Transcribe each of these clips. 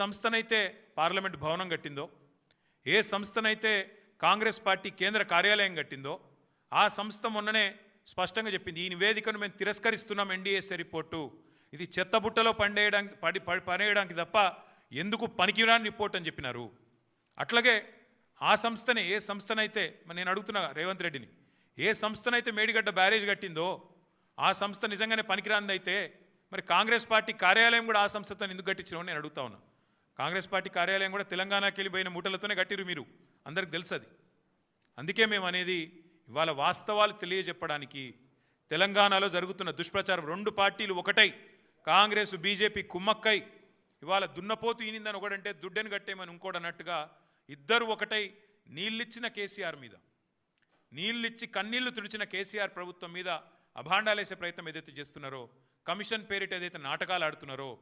సంస్థనైతే parliament భవనం కట్టిందో ఏ సంస్థనైతే Congress party కేంద్ర కార్యాలయం కట్టిందో ఆ సంస్థ మొన్ననే స్పష్టంగా చెప్పింది. ఈ నివేదికను మేము తిరస్కరిస్తున్నాం ఎన్డీఎస్ఏ రిపోర్టు. ఇది చెత్తబుట్టలో పండేయడానికి పడి పనేయడానికి పడేయడానికి తప్ప ఎందుకు పనికిరాని రిపోర్ట్ అని చెప్పినారు. అట్లాగే ఆ సంస్థనే ఏ సంస్థనైతే మరి నేను అడుగుతున్నా రేవంత్ రెడ్డిని ఏ సంస్థనైతే మేడిగడ్డ బ్యారేజ్ కట్టిందో ఆ సంస్థ నిజంగానే పనికిరాందైతే మరి కాంగ్రెస్ పార్టీ కార్యాలయం కూడా ఆ సంస్థతో ఎందుకు కట్టించినామని నేను అడుగుతా ఉన్నా. కాంగ్రెస్ పార్టీ కార్యాలయం కూడా తెలంగాణకి వెళ్ళిపోయిన మూటలతోనే కట్టిరు మీరు. అందరికి తెలుసు అది. అందుకే మేము అనేది ఇవాళ వాస్తవాలు తెలియజెప్పడానికి తెలంగాణలో జరుగుతున్న దుష్ప్రచారం రెండు పార్టీలు ఒకటై. కాంగ్రెస్ బీజేపీ కుమ్మక్కై. ఇవాళ దున్నపోతు ఈనిందని ఒకడంటే దుడ్డెను కట్టేమని ఇంకోటి అన్నట్టుగా ఇద్దరు ఒకటై నీళ్ళిచ్చిన కేసీఆర్ మీద. నీళ్ళిచ్చి కన్నీళ్ళు తుడిచిన కేసీఆర్ ప్రభుత్వం మీద అభాండాలేసే ప్రయత్నం ఏదైతే చేస్తున్నారో కమిషన్ పేరిట ఏదైతే నాటకాలు ఆడుతున్నారో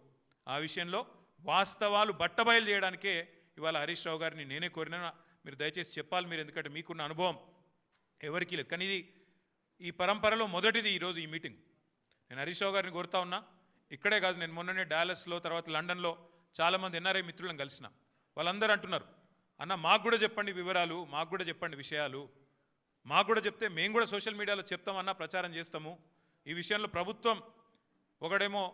ఆ విషయంలో వాస్తవాలు బట్టబయలు చేయడానికే ఇవాళ హరీష్ రావు గారిని నేనే కోరినా. మీరు దయచేసి చెప్పాలి మీరు ఎందుకంటే మీకున్న అనుభవం ఎవరికీ లేదు. కానీ ఇది ఈ పరంపరలో మొదటిది ఈరోజు ఈ మీటింగ్. నేను హరీష్ రావు గారిని కోరుతా ఉన్నా. ఇక్కడే కాదు నేను మొన్ననే డాలస్లో తర్వాత లండన్లో చాలామంది ఎన్ఆర్ఐ మిత్రులను కలిసిన. వాళ్ళందరూ అంటున్నారు అన్న మాకు కూడా చెప్పండి వివరాలు మాకు కూడా చెప్పండి విషయాలు. మాకు కూడా చెప్తే మేము కూడా సోషల్ మీడియాలో చెప్తామన్నా ప్రచారం చేస్తాము. ఈ విషయంలో ప్రభుత్వం ఒకడేమో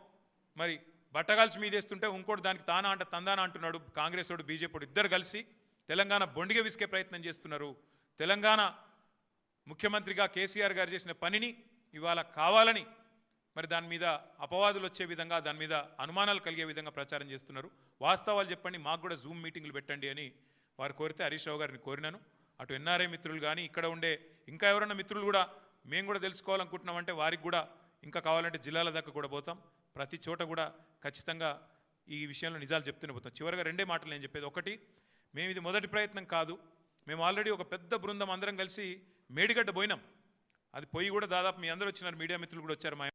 మరి బట్టగాల్చి మీదేస్తుంటే ఇంకోటి దానికి తానా అంట తందానా అంటున్నాడు కాంగ్రెస్ వాడు బీజేపీ ఇద్దరు కలిసి తెలంగాణ బొండిగ విసికే ప్రయత్నం చేస్తున్నారు. తెలంగాణ ముఖ్యమంత్రిగా కేసీఆర్ గారు చేసిన పనిని ఇవాళ కావాలని మరి దాని మీద అపవాదులు వచ్చే విధంగా దాని మీద అనుమానాలు కలిగే విధంగా ప్రచారం చేస్తున్నారు. వాస్తవాలు చెప్పండి మాకు కూడా జూమ్ మీటింగ్లు పెట్టండి అని వారు కోరితే హరీష్ రావు గారిని కోరినాను. అటు ఎన్ఆర్ఐ మిత్రులు కానీ ఇక్కడ ఉండే ఇంకా ఎవరైనా మిత్రులు కూడా మేము కూడా తెలుసుకోవాలనుకుంటున్నామంటే వారికి కూడా ఇంకా కావాలంటే జిల్లాల దాకా కూడా పోతాం. ప్రతి చోట కూడా ఖచ్చితంగా ఈ విషయంలో నిజాలు చెప్తూనే పోతాం. చివరిగా రెండే మాటలు నేను చెప్పేది. ఒకటి మేము ఇది మొదటి ప్రయత్నం కాదు. మేము ఆల్రెడీ ఒక పెద్ద బృందం అందరం కలిసి మేడిగడ్డ పోయినాం. అది పోయి కూడా దాదాపు మీ అందరూ వచ్చినారు. మీడియా మిత్రులు కూడా వచ్చారు మా